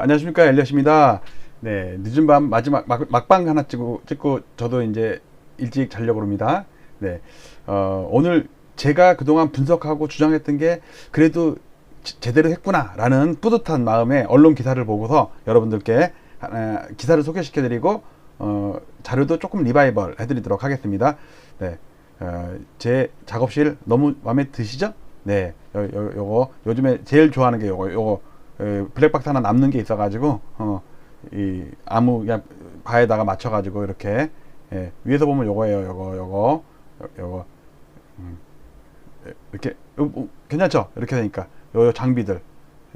네, 안녕하십니까 엘리엇입니다. 네, 늦은 밤 마지막 막, 막 방 하나 찍고 찍고 저도 이제 일찍 자려고 합니다. 네, 어, 오늘 제가 그동안 분석하고 주장했던 게 그래도 지- 제대로 했구나라는 뿌듯한 마음에 언론 기사를 보고서 여러분들께 하나, 기사를 소개시켜드리고 어, 자료도 조금 리바이벌 해드리도록 하겠습니다. 네, 어, 제 작업실 너무 마음에 드시죠? 네, 요, 요, 요거 요즘에 제일 좋아하는 게 요거 요거 에, 블랙박스 하나 남는 게 있어가지고 어, 이 아무 그냥 바에다가 맞춰가지고 이렇게 예, 위에서 보면 요거예요, 요거 요거 요- 요거 음, 예, 이렇게 요, 요, 괜찮죠? 이렇게 되니까 요, 요 장비들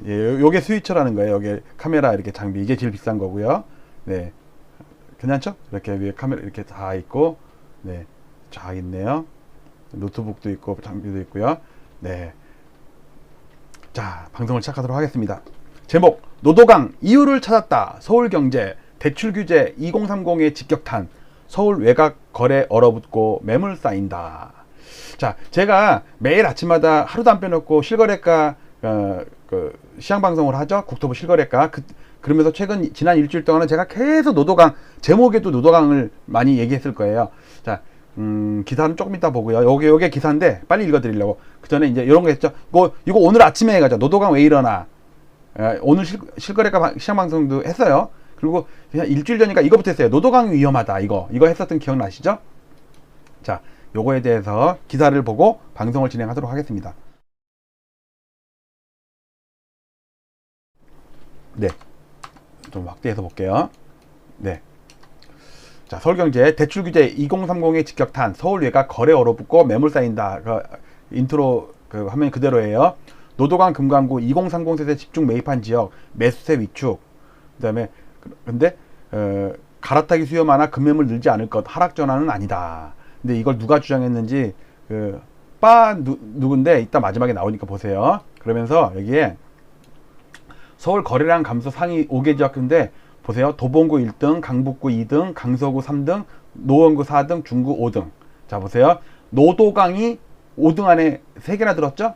예, 요, 요게 스위처라는 거예요. 요게 카메라 이렇게 장비 이게 제일 비싼 거고요. 네, 괜찮죠? 이렇게 위에 카메라 이렇게 다 있고 네, 쫙 있네요. 노트북도 있고 장비도 있고요. 네. 자, 방송을 시작하도록 하겠습니다. 제목 노도강 이유를 찾았다. 서울경제 대출 규제 2030의 직격탄. 서울 외곽 거래 얼어붙고 매물 쌓인다. 자, 제가 매일 아침마다 하루도 안 빼놓고 실거래가 어, 그 시장 방송을 하죠. 국토부 실거래가 그, 그러면서 최근 지난 일주일 동안은 제가 계속 노도강 제목에도 노도강을 많이 얘기했을 거예요. 자, 음, 기사는 조금 이따 보고요. 요게 요게 기사인데 빨리 읽어드리려고. 그 전에 이제 이런 거 했죠. 이거 이거 오늘 아침에 해가죠. 노도강 왜 일어나? 에, 오늘 실, 실거래가 방- 시장 방송도 했어요. 그리고 그냥 일주일 전이니까 이거부터 했어요. 노도강이 위험하다. 이거 이거 했었던 기억 나시죠? 자, 요거에 대해서 기사를 보고 방송을 진행하도록 하겠습니다. 네, 좀 확대해서 볼게요. 네. 자, 서울경제 대출 규제 2030의 직격탄 서울 외곽 거래 얼어붙고 매물 쌓인다. 그 인트로 그 화면 그대로예요. 노도강 금강구 2030 세대 집중 매입한 지역 매수세 위축. 그다음에 그- 근데 어, 갈아타기 수요 많아 금매물 늘지 않을 것 하락 전환은 아니다. 근데 이걸 누가 주장했는지 그빠 누군데 이따 마지막에 나오니까 보세요. 그러면서 여기에 서울 거래량 감소 상위 5개 지역인데 보세요. 도봉구 1등, 강북구 2등, 강서구 3등, 노원구 4등, 중구 5등. 자 보세요. 노도강이 5등 안에 3개나 들었죠?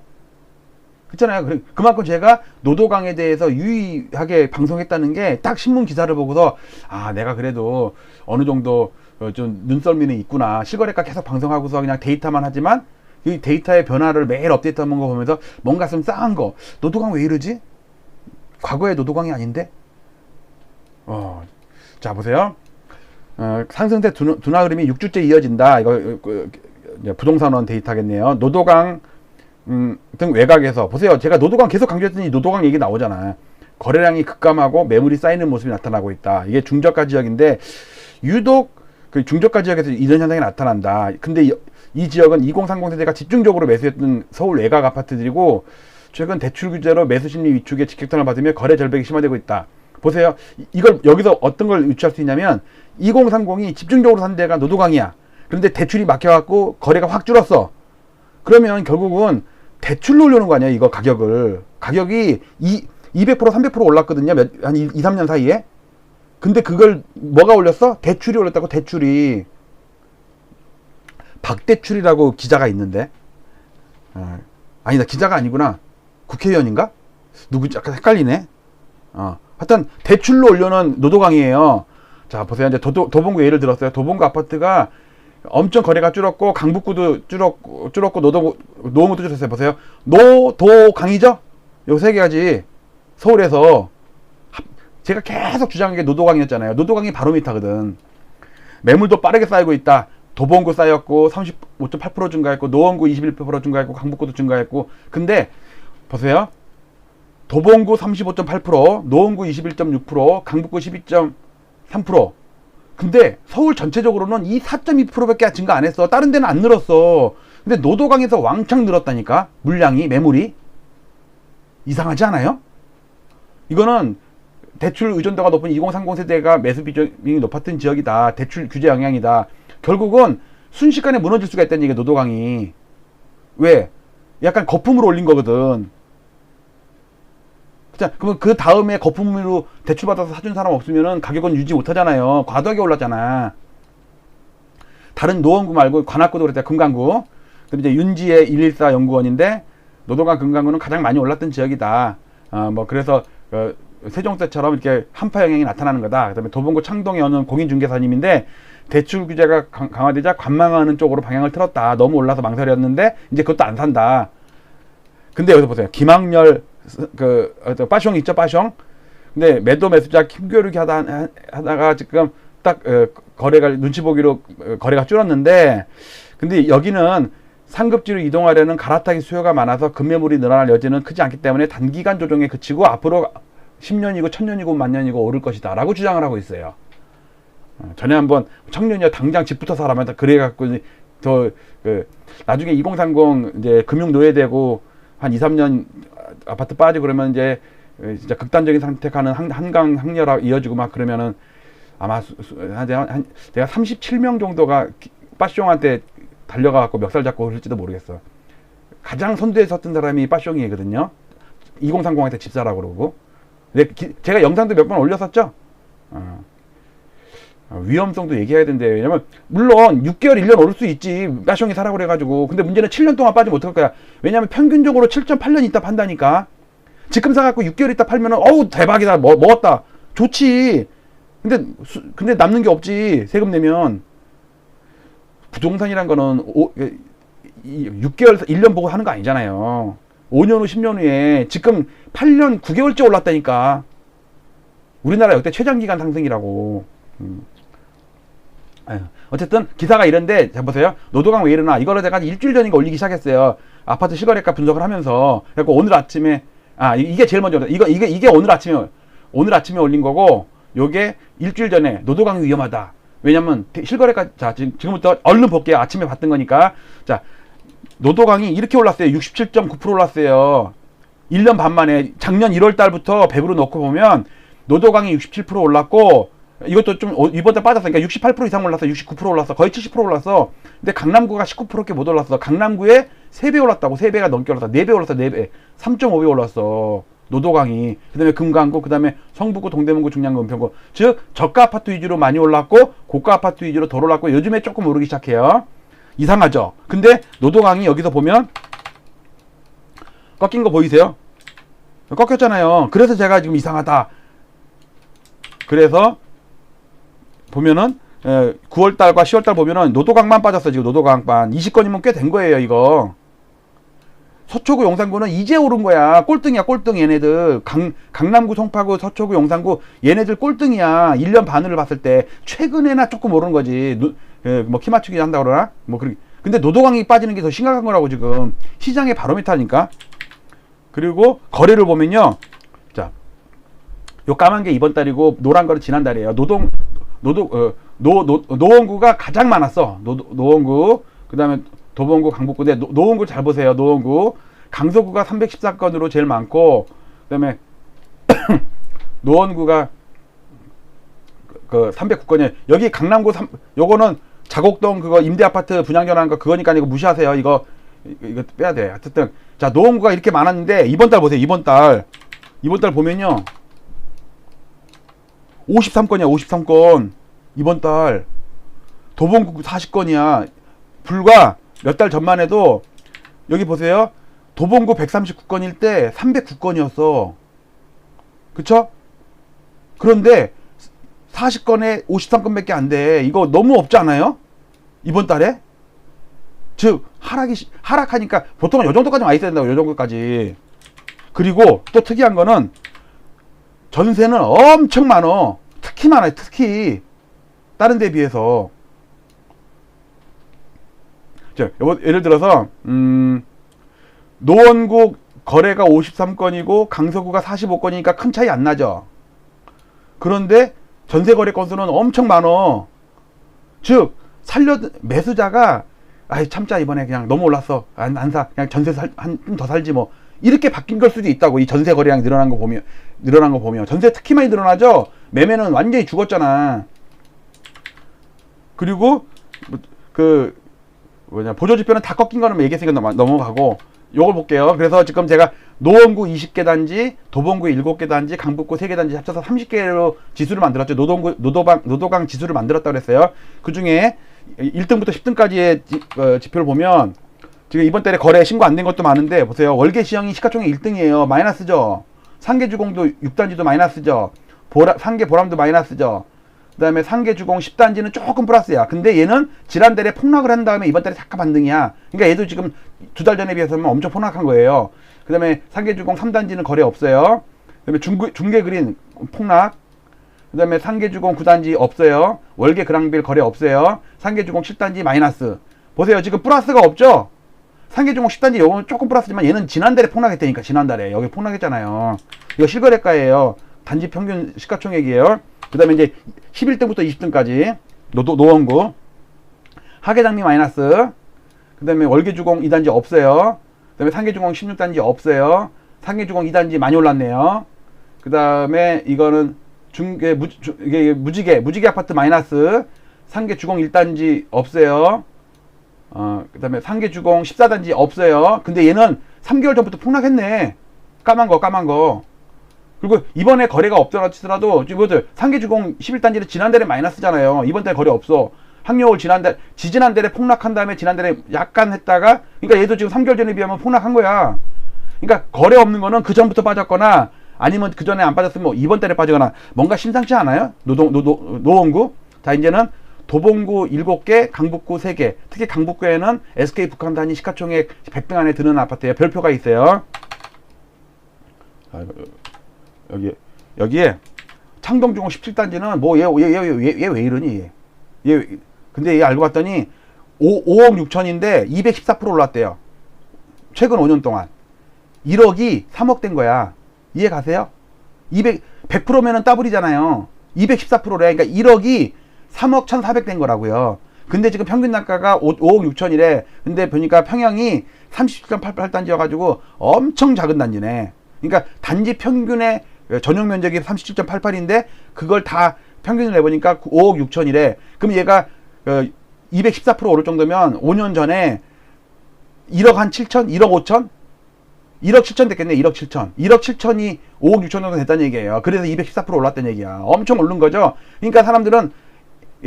그렇잖아요. 그- 그만큼 제가 노도강에 대해서 유의하게 방송했다는 게 딱 신문 기사를 보고서 아 내가 그래도 어느 정도 어, 좀 눈썰미는 있구나. 실거래가 계속 방송하고서 그냥 데이터만 하지만 이 데이터의 변화를 매일 업데이트하는 거 보면서 뭔가 좀 싸한 거. 노도강 왜 이러지? 과거의 노도강이 아닌데? 어, 자 보세요. 어, 상승세 둔화, 흐름이 6주째 이어진다. 이거 어, 그, 이제 부동산원 데이터겠네요. 노도강 음, 등 외곽에서 보세요. 제가 노도강 계속 강조했더니 노도강 얘기 나오잖아. 거래량이 급감하고 매물이 쌓이는 모습이 나타나고 있다. 이게 중저가 지역인데 유독 그 중저가 지역에서 이런 현상이 나타난다. 근데 이, 이 지역은 2030 세대가 집중적으로 매수했던 서울 외곽 아파트들이고 최근 대출 규제로 매수 심리 위축에 직격탄을 받으며 거래 절벽이 심화되고 있다. 보세요. 이- 이걸 여기서 어떤 걸 유추할 수 있냐면 2030이 집중적으로 산 데가 노도강이야. 그런데 대출이 막혀갖고 거래가 확 줄었어. 그러면 결국은 대출로 올려놓은 거 아니야, 이거 가격을. 가격이 이, 200% 300% 올랐거든요. 몇, 한 2, 3년 사이에. 근데 그걸 뭐가 올렸어? 대출이 올렸다고 대출이. 박대출이라고 기자가 있는데. 어, 아니다, 기자가 아니구나. 국회의원인가? 누구지? 약간 헷갈리네. 어. 하여튼 대출로 올려놓은 노도강이에요. 자, 보세요. 이제 도, 도봉구 예를 들었어요. 도봉구 아파트가 엄청 거래가 줄었고 강북구도 줄었고 줄었고 노도 노원구도 줄었어요. 보세요. 노도강이죠? 요 세 가지 서울에서 합- 제가 계속 주장한 게 노도강이었잖아요. 노도강이 바로미터거든. 매물도 빠르게 쌓이고 있다. 도봉구 쌓였고 35.8% 증가했고 노원구 21% 증가했고 강북구도 증가했고 근데 보세요. 도봉구 35.8%, 노원구 21.6%, 강북구 12.3%. 근데 서울 전체적으로는 이 4.2%밖에 증가 안 했어. 다른 데는 안 늘었어. 근데 노도강에서 왕창 늘었다니까. 물량이, 매물이. 이상하지 않아요? 이거는 대출 의존도가 높은 2030 세대가 매수 비중이 높았던 지역이다. 대출 규제 영향이다. 결국은 순식간에 무너질 수가 있다는 얘기야, 노도강이. 왜? 약간 거품으로 올린 거거든. 자, 그러면 그 다음에 거품으로 대출받아서 사준 사람 없으면은 가격은 유지 못 하잖아요. 과도하게 올랐잖아. 다른 노원구 말고 관악구도 그랬다. 금강구. 그럼 이제 윤지의 114 연구원인데 노도강 금강구는 가장 많이 올랐던 지역이다. 어, 뭐 그래서 어, 세종대처럼 이렇게 한파 영향이 나타나는 거다. 그다음에 도봉구 창동에 어느 공인중개사님인데 대출 규제가 강- 강화되자 관망하는 쪽으로 방향을 틀었다. 너무 올라서 망설였는데 이제 그것도 안 산다. 근데 여기서 보세요. 김학렬 그 어, 빠숑 있죠, 빠숑. 근데 매도 매수자 힘겨루기 하다 하다가 지금 딱 어, 거래가 눈치 보기로 어, 거래가 줄었는데 근데 여기는 상급지로 이동하려는 갈아타기 수요가 많아서 급매물이 늘어날 여지는 크지 않기 때문에 단기간 조정에 그치고 앞으로 10년이고 1000년이고 만년이고 오를 것이다 라고 주장을 하고 있어요. 어, 전에 한번 청년이야 당장 집부터 사라면 그래 갖고 더 그 나중에 2030 이제 금융 노예되고 한 2, 3년 아파트 빠지고 그러면 이제 어, 진짜 극단적인 선택하는 한, 한강 항렬화 이어지고 막 그러면은 아마 수, 수, 한, 한, 내가 37명 정도가 기- 빠숑한테 달려가 갖고 멱살 잡고 그럴지도 모르겠어. 가장 선두에 섰던 사람이 빠숑이거든요. 2030한테 집사라고 그러고. 근데 기- 제가 영상도 몇 번 올렸었죠. 어. 어, 위험성도 얘기해야 된대. 왜냐면 물론 6개월, 1년 오를 수 있지. 빠숑이 사라고 그래가지고. 근데 문제는 7년 동안 빠지면 어떡할 거야. 왜냐면 평균적으로 7.8년 있다 판다니까. 지금 사갖고 6개월 있다 팔면은 어우 대박이다. 뭐, 먹었다. 좋지. 근데 수- 근데 남는 게 없지. 세금 내면. 부동산이란 거는 오, 이 6개월, 1년 보고 하는 거 아니잖아요. 5년 후, 10년 후에 지금 8년, 9개월째 올랐다니까. 우리나라 역대 최장기간 상승이라고. 음. 어쨌든 기사가 이런데 자 보세요. 노도강 왜 이러나 이거를 제가 일주일 전인가 올리기 시작했어요. 아파트 실거래가 분석을 하면서 그래고 오늘 아침에 아 이- 이게 제일 먼저 이거 이게 이게 오늘 아침에 오늘 아침에 올린 거고 요게 일주일 전에 노도강이 위험하다. 왜냐면 대- 실거래가 자 지금 지금부터 얼른 볼게요. 아침에 봤던 거니까 자 노도강이 이렇게 올랐어요. 67.9% 올랐어요. 1년 반 만에 작년 1월 달부터 100으로 넣고 보면 노도강이 67% 올랐고 이것도 좀 오- 이번 달 빠졌으니까 68% 이상 올랐어. 69% 올랐어. 거의 70% 올랐어. 근데 강남구가 19%께 못 올랐어. 강남구에 3배 올랐다고. 3배가 넘게 올랐어. 4배 올랐어. 4배. 3.5배 올랐어. 노도강이. 그다음에 금강구, 그다음에 성북구, 동대문구, 중량구, 은평구. 즉 저가 아파트 위주로 많이 올랐고 고가 아파트 위주로 덜 올랐고 요즘에 조금 오르기 시작해요. 이상하죠. 근데 노도강이 여기서 보면 꺾인 거 보이세요? 꺾였잖아요. 그래서 제가 지금 이상하다. 그래서 보면은 9월 달과 10월 달 보면은 노도강만 빠졌어 지금 노도강만. 20건이면 꽤 된 거예요 이거. 서초구 용산구는 이제 오른 거야. 꼴등이야 꼴등 얘네들. 강, 강남구 송파구 서초구 용산구 얘네들 꼴등이야. 1년 반을 봤을 때. 최근에나 조금 오른 거지. 뭐키 맞추기 한다 그러나? 뭐 그렇게. 근데 노도강이 빠지는 게 더 심각한 거라고 지금. 시장의 바로미터니까. 그리고 거래를 보면요. 자 요 까만 게 이번 달이고 노란 거는 지난 달이에요. 노동 노동 어, 노, 노 노원구가 가장 많았어. 노 노원구 그다음에 도봉구 강북구인데 노, 노원구 잘 보세요. 노원구 강서구가 314건으로 제일 많고 그다음에 노원구가 그 309건이 여기 강남구 3 요거는 자곡동 그거 임대 아파트 분양 전환 거 그거니까 이거 무시하세요. 이거, 이거 빼야 돼. 어쨌든 자 노원구가 이렇게 많았는데 이번 달 보세요. 이번 달 이번 달 보면요. 53건이야, 53건. 이번 달. 도봉구 40건이야. 불과 몇 달 전만 해도, 여기 보세요. 도봉구 139건일 때 309건이었어. 그쵸? 그런데 40건에 53건 밖에 안 돼. 이거 너무 없지 않아요? 이번 달에? 즉, 하락이, 시- 하락하니까 보통은 요 정도까지 와 있어야 된다고, 요 정도까지. 그리고 또 특이한 거는 전세는 엄청 많어. 특히 많아요. 특히 다른 데 비해서. 예를 들어서 음, 노원구 거래가 53건이고 강서구가 45건이니까 큰 차이 안 나죠. 그런데 전세 거래 건수는 엄청 많어. 즉 살려 매수자가 아이 참자 이번에 그냥 너무 올랐어 안 안 사 그냥 전세 한좀 더 살지 뭐 이렇게 바뀐 걸 수도 있다고. 이 전세 거래량 늘어난 거 보면 늘어난 거 보면. 전세 특히 많이 늘어나죠? 매매는 완전히 죽었잖아. 그리고 뭐, 그 뭐냐 보조 지표는 다 꺾인 거는 얘기했으니까 넘어- 넘어가고. 요걸 볼게요. 그래서 지금 제가 노원구 20개 단지 도봉구 7개 단지 강북구 3개 단지 합쳐서 30개로 지수를 만들었죠. 노동구 노도방 노도강 지수를 만들었다고 그랬어요. 그 중에 1등부터 10등까지의 지, 어, 지표를 보면 지금 이번 달에 거래 신고 안 된 것도 많은데 보세요. 월계 시형이 시가총액 1등이에요. 마이너스죠. 상계주공도 6단지도 마이너스죠. 보라, 상계 보람도 마이너스죠. 그 다음에 상계주공 10단지는 조금 플러스야. 근데 얘는 지난달에 폭락을 한 다음에 이번 달에 잠깐 반등이야. 그러니까 얘도 지금 두 달 전에 비해서는 엄청 폭락한 거예요. 그 다음에 상계주공 3단지는 거래 없어요. 그 다음에 중계, 중계 그린 폭락. 그 다음에 상계주공 9단지 없어요. 월계 그랑빌 거래 없어요. 상계주공 7단지 마이너스. 보세요. 지금 플러스가 없죠? 상계주공 10단지 요거는 조금 플러스지만 얘는 지난달에 폭락했다니까 지난달에 여기 폭락했잖아요. 이거 실거래가예요. 단지 평균 시가총액이에요. 그 다음에 이제 11등부터 20등까지 노, 노 원구 하계장미 마이너스 그 다음에 월계주공 2단지 없어요. 그 다음에 상계주공 16단지 없어요. 상계주공 2단지 많이 올랐네요. 그 다음에 이거는 중계 무, 주, 이게 무지개 무지개 아파트 마이너스 상계주공 1단지 없어요. 어, 그 다음에 상계주공 14단지 없어요. 근데 얘는 3개월 전부터 폭락했네. 까만 거, 까만 거. 그리고 이번에 거래가 없더라 치더라도 이거들 상계주공 11단지는 지난달에 마이너스잖아요. 이번 달에 거래 없어. 학력을 지난달, 지지난달에 폭락한 다음에 지난달에 약간 했다가, 그러니까 얘도 지금 3개월 전에 비하면 폭락한 거야. 그러니까 거래 없는 거는 그 전부터 빠졌거나 아니면 그 전에 안 빠졌으면 뭐 이번 달에 빠지거나 뭔가 심상치 않아요? 노동, 노, 노, 노원구? 자, 이제는 도봉구 7개, 강북구 3개. 특히 강북구에는 SK 북한단위 시가총액 100등 안에 드는 아파트에 별표가 있어요. 아, 여기, 여기에 창동중공 17단지는 뭐, 얘, 얘, 얘, 얘, 얘 왜 이러니? 얘. 얘, 근데 얘 알고 봤더니 5, 5억 6천인데 214% 올랐대요. 최근 5년 동안. 1억이 3억 된 거야. 이해 가세요? 200, 100%면은 더블이잖아요. 214%래. 그러니까 1억이 3억 1,400 된 거라고요. 근데 지금 평균 단가가 5, 억 6천이래. 근데 보니까 평형이 37.88단지여가지고 엄청 작은 단지네. 그러니까 단지 평균의 전용 면적이 37.88인데 그걸 다 평균을 내보니까 5억 6천이래. 그럼 얘가 어, 214% 오를 정도면 5년 전에 1억 한 7천, 1억 5천, 1억 7천 됐겠네. 1억 7천. 1억 7천이 5억 6천 정도 됐다는 얘기예요. 그래서 214% 올랐다는 얘기야. 엄청 오른 거죠. 그러니까 사람들은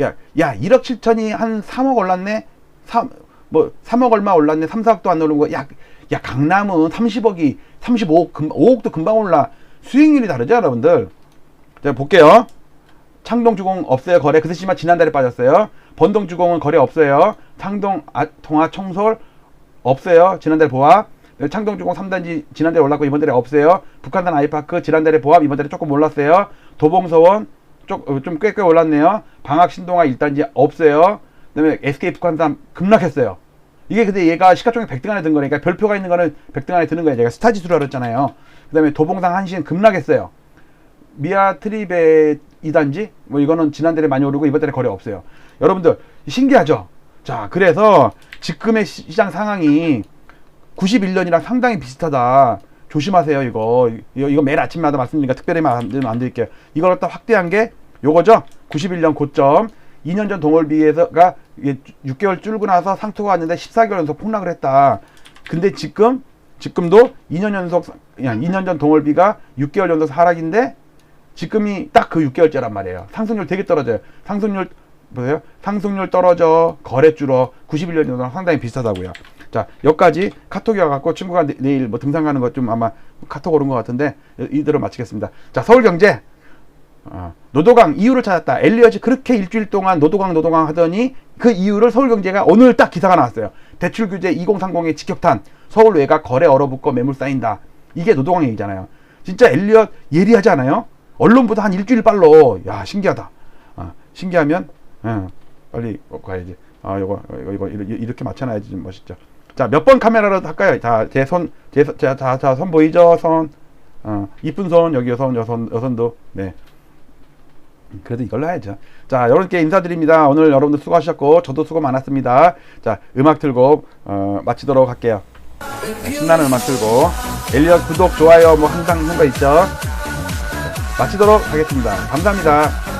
야, 야, 1억 7천이 한 3억 올랐네. 3, 뭐 3억 얼마 올랐네. 3, 4억도 안 오른 거. 야, 야, 강남은 30억이 35억, 금, 5억도 금방 올라. 수익률이 다르죠, 여러분들. 자, 볼게요. 창동주공 없어요, 거래. 그렇지만 지난달에 빠졌어요. 번동주공은 거래 없어요. 창동, 아, 통화, 청솔 없어요. 지난달 보합. 창동주공 3단지 지난달에 올랐고 이번 달에 없어요. 북한산 아이파크 지난달에 보합 이번 달에 조금 올랐어요. 도봉서원 좀 꽤 꽤 올랐네요. 방학 신동아 1단지 없어요. 그다음에 SK 북한산 급락했어요. 이게 근데 얘가 시가총액 100등 안에 든 거니까 별표가 있는 거는 100등 안에 드는 거예요. 제가 스타지수라 그랬잖아요. 그다음에 도봉상 한신 급락했어요. 미아 트리베 2단지 뭐 이거는 지난달에 많이 오르고 이번 달에 거래 없어요. 여러분들 신기하죠? 자, 그래서 지금의 시장 상황이 91년이랑 상당히 비슷하다. 조심하세요, 이거. 이거, 이거 매일 아침마다 말씀드리니까 특별히 말씀 안 드릴게요. 이걸 갖다 확대한 게 요거죠? 91년 고점. 2년 전 동월비에서가 6개월 줄고 나서 상투가 왔는데 14개월 연속 폭락을 했다. 근데 지금, 지금도 2년 연속, 그냥 2년 전 동월비가 6개월 연속 하락인데 지금이 딱 그 6개월째란 말이에요. 상승률 되게 떨어져요. 상승률, 보세요. 상승률 떨어져, 거래 줄어, 91년 전랑 상당히 비슷하다고요. 자, 여기까지 카톡이 와갖고 친구가 내, 내일 뭐 등산 가는 것 좀 아마 카톡 오른 것 같은데 이대로 마치겠습니다. 자, 서울경제. 어, 노도강 이유를 찾았다. 엘리엇이 그렇게 일주일 동안 노도강 노도강 하더니 그 이유를 서울경제가 오늘 딱 기사가 나왔어요. 대출 규제 2030의 직격탄. 서울 외곽 거래 얼어붙고 매물 쌓인다. 이게 노도강 얘기잖아요. 진짜 엘리엇 예리하지 않아요? 언론보다 한 일주일 빨로. 야 신기하다. 어, 신기하면 어, 빨리 가야지. 아 이거 이거 이거 이렇게 맞춰놔야지 좀 멋있죠. 자, 몇 번 카메라로 할까요? 자, 제 손, 제, 자, 자, 자, 손 보이죠? 손. 어, 이쁜 손, 여기 여선, 여선, 여선도. 네. 그래도 이걸로 해야죠. 자, 여러분께 인사드립니다. 오늘 여러분들 수고하셨고, 저도 수고 많았습니다. 자, 음악 틀고, 어, 마치도록 할게요. 신나는 음악 틀고, 엘리엇 구독, 좋아요, 뭐 항상 한거 있죠? 마치도록 하겠습니다. 감사합니다.